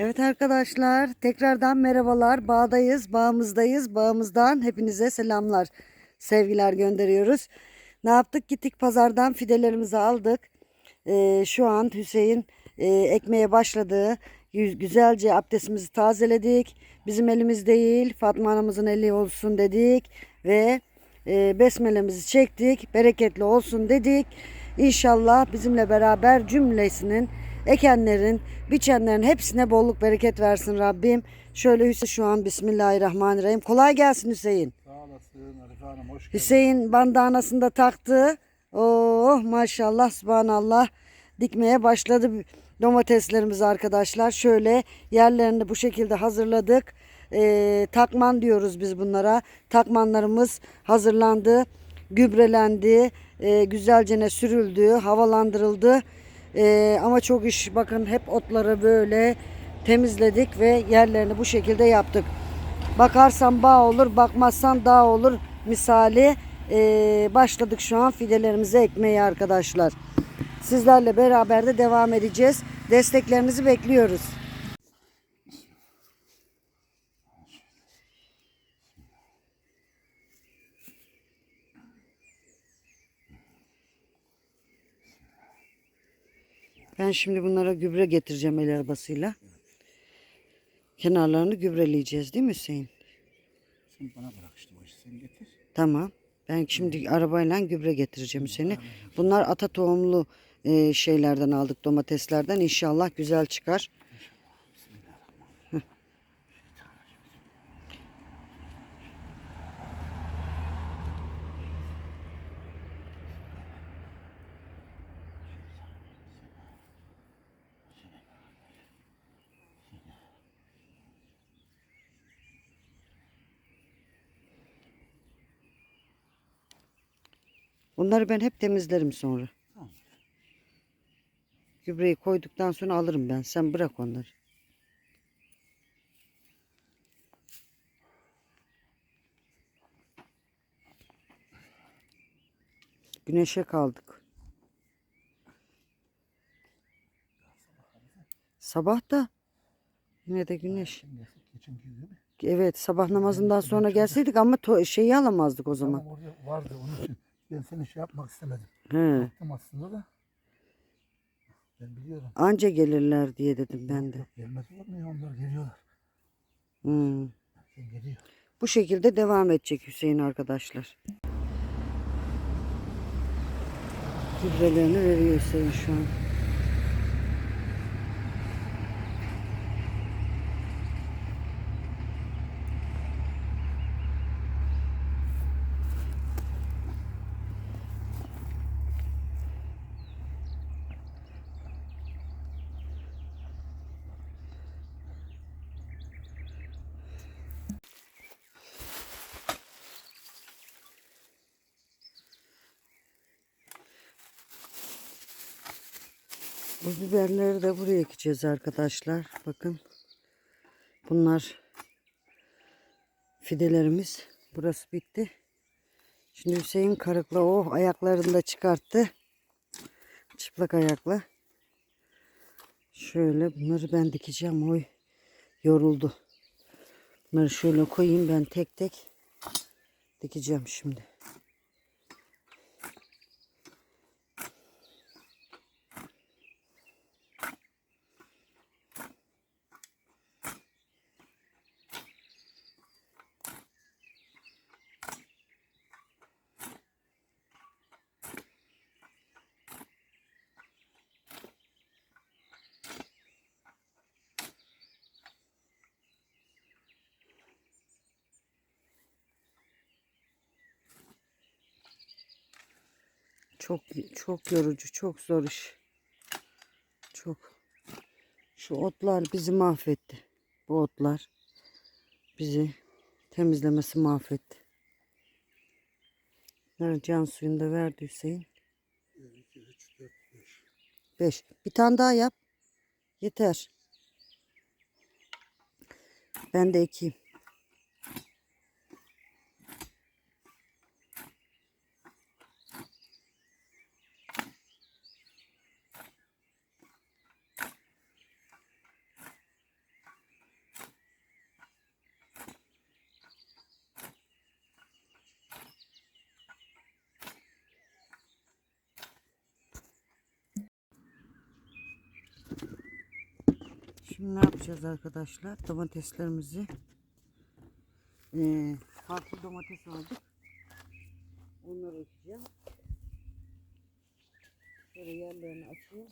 Evet arkadaşlar tekrardan merhabalar. Bağdayız, bağımızdayız. Bağımızdan hepinize selamlar, sevgiler gönderiyoruz. Ne yaptık? Gittik pazardan fidelerimizi aldık. Ee, şu an Hüseyin e, ekmeye başladı. Güzelce abdestimizi tazeledik. Bizim elimiz değil Fatma anamızın eli olsun dedik. Ve e, besmelemizi çektik. Bereketli olsun dedik. İnşallah bizimle beraber cümlesinin ekenlerin, biçenlerin hepsine bolluk bereket versin Rabbim. Şöyle Hüseyin şu an Bismillahirrahmanirrahim. Kolay gelsin Hüseyin. Sağ olasın Arife Hanım hoş geldin. Hüseyin bandanasını da taktı. Oh maşallah subhanallah dikmeye başladı domateslerimizi arkadaşlar. Şöyle yerlerini bu şekilde hazırladık. Ee, takman diyoruz biz bunlara. Takmanlarımız hazırlandı, gübrelendi, e, güzelce sürüldü, havalandırıldı. Ee, ama çok iş bakın hep otları böyle temizledik ve yerlerini bu şekilde yaptık. Bakarsan bağ olur, bakmazsan dağ olur misali eee, başladık şu an fidelerimizi ekmeye arkadaşlar. Sizlerle beraber de devam edeceğiz. Desteklerinizi bekliyoruz. Ben şimdi bunlara gübre getireceğim el arabasıyla. Kenarlarını gübreleyeceğiz değil mi Hüseyin? Sen bana bırak işte o işi sen getir. Tamam. Ben şimdi arabayla gübre getireceğim seni. Bunlar ata tohumlu e, şeylerden aldık domateslerden. İnşallah güzel çıkar. Bunları ben hep temizlerim sonra. Tamam. Gübreyi koyduktan sonra alırım ben. Sen bırak onları. Güneşe kaldık. Sabah da yine de güneş. Evet sabah namazından sonra gelseydik ama şeyi alamazdık o zaman. Tamam vardı onun için. Ben seni şey yapmak istemedim. He. Baktım aslında da. Ben biliyorum. Anca gelirler diye dedim ben de. Yok gelmez olur mu ya onlar geliyorlar. Hmm. Sen geliyor. Bu şekilde devam edecek Hüseyin arkadaşlar. Gübrelerini veriyor Hüseyin şu an. Bu biberleri de buraya ekeceğiz arkadaşlar. Bakın. Bunlar fidelerimiz. Burası bitti. Şimdi Hüseyin karıkla o ayaklarını da çıkarttı. Çıplak ayakla. Şöyle bunları ben dikeceğim. Oy yoruldu. Bunları şöyle koyayım ben tek tek dikeceğim şimdi. Çok çok yorucu, çok zor iş. Çok. Şu otlar bizi mahvetti. Bu otlar bizi temizlemesi mahvetti. Bunları can suyunda verdi Hüseyin. 2, 3, 4, 5. Beş. Bir tane daha yap. Yeter. Ben de ekeyim. Şimdi ne yapacağız arkadaşlar? Domateslerimizi eee farklı domates aldık. Onları ekeceğim. Şöyle yerlerini açayım.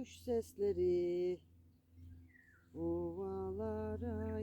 Kuş sesleri ovalara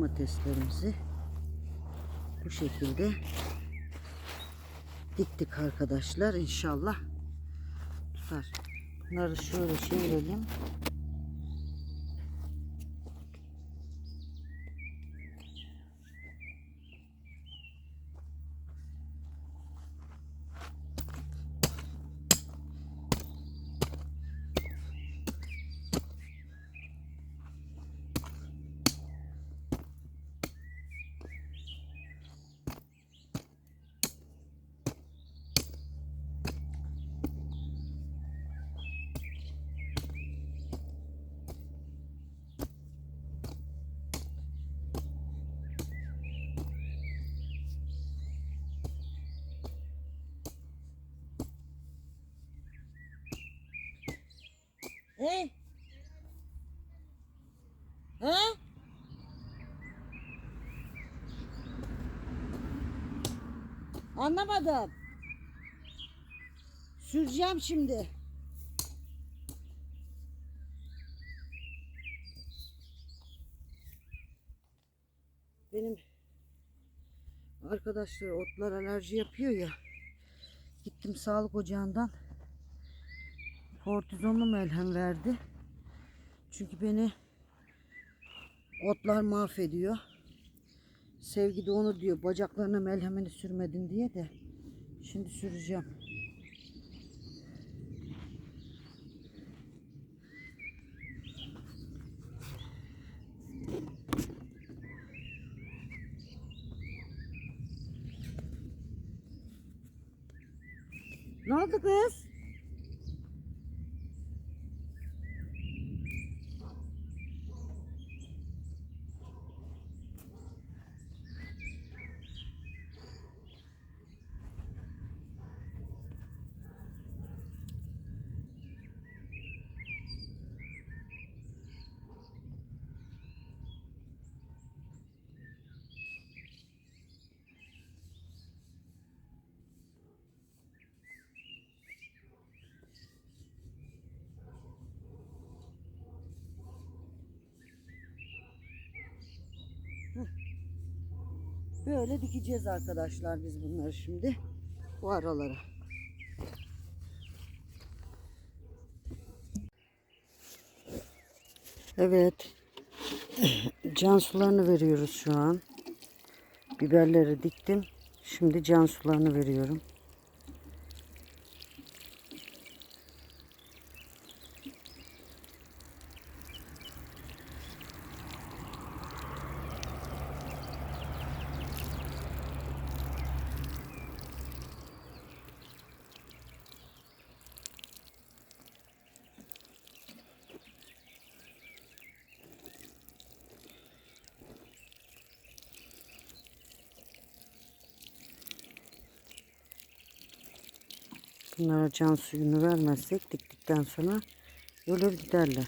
domateslerimizi bu şekilde diktik arkadaşlar inşallah tutar. Bunları şöyle çevirelim. Hey. Ha? Anlamadım. Süreceğim şimdi. Benim arkadaşlar otlar alerji yapıyor ya. Gittim sağlık ocağından kortizonlu melhem verdi. Çünkü beni otlar mahvediyor. Sevgi de onu diyor. Bacaklarına melhemini sürmedin diye de. Şimdi süreceğim. Ne oldu kız? Böyle dikeceğiz arkadaşlar biz bunları şimdi. Bu aralara. Evet. Can sularını veriyoruz şu an. Biberleri diktim. Şimdi can sularını veriyorum. Şunlara can suyunu vermezsek diktikten sonra ölür giderler.